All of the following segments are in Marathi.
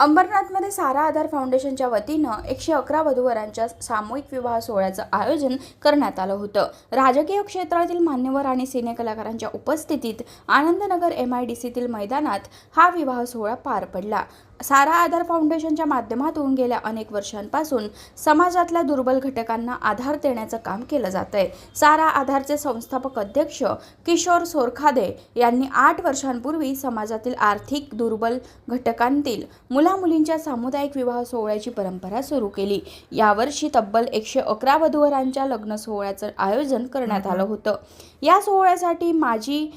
अंबरनाथमध्ये सारा आधार फाउंडेशनच्या वतीनं एकशे अकरा वधूवरांच्या सामूहिक विवाह सोहळ्याचं आयोजन करण्यात आलं होतं. राजकीय क्षेत्रातील मान्यवर आणि सिनेकलाकारांच्या उपस्थितीत आनंदनगर एम आय डी सीतील मैदानात हा विवाह सोहळा पार पडला. सारा आधार फाउंडेशनच्या माध्यमातून गेल्या अनेक वर्षांपासून समाजातल्या दुर्बल घटकांना आधार देण्याचं काम केलं जात आहे सारा आधारचे संस्थापक अध्यक्ष किशोर सोरखादे यांनी आठ वर्षांपूर्वी समाजातील आर्थिक दुर्बल घटकांतील मुलामुलींच्या सामुदायिक विवाह सोहळ्याची परंपरा सुरू केली. यावर्षी तब्बल एकशे अकरा वधूवरांच्या लग्न सोहळ्याचं आयोजन करण्यात आलं होतं. या सोहळ्यासाठी माजी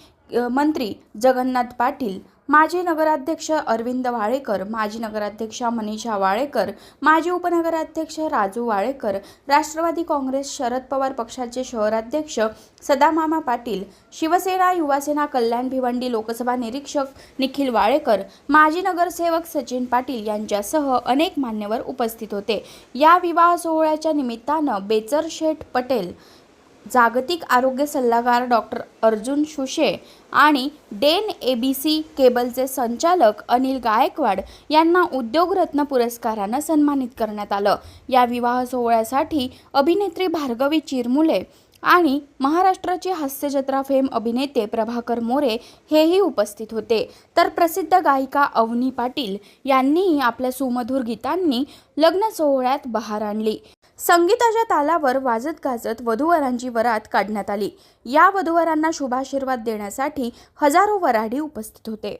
मंत्री जगन्नाथ पाटील माजी नगराध्यक्ष अरविंद वाळेकर माजी नगराध्यक्षा मनीषा वाळेकर माजी उपनगराध्यक्ष राजू वाळेकर राष्ट्रवादी काँग्रेस शरद पवार पक्षाचे शहराध्यक्ष सदामामा पाटील शिवसेना युवासेना कल्याण भिवंडी लोकसभा निरीक्षक निखिल वाळेकर माजी नगरसेवक सचिन पाटील यांच्यासह अनेक मान्यवर उपस्थित होते. या विवाह सोहळ्याच्या निमित्तानं बेचर शेठ पटेल जागतिक आरोग्य सल्लागार डॉक्टर अर्जुन शुशे आणि डेन ए बी सी केबलचे संचालक अनिल गायकवाड यांना उद्योगरत्न पुरस्कारानं सन्मानित करण्यात आलं. या विवाह सोहळ्यासाठी अभिनेत्री भार्गवी चिरमुले आणि महाराष्ट्राचे हास्यजत्रा फेम अभिनेते प्रभाकर मोरे हेही उपस्थित होते. तर प्रसिद्ध गायिका अवनी पाटील यांनीही आपल्या सुमधुर गीतांनी लग्न सोहळ्यात बहार आणली. संगीताच्या तालावर वाजत गाजत वधूवरांची वरात काढण्यात आली. या वधूवरांना शुभाशीर्वाद देण्यासाठी हजारो वराडी उपस्थित होते.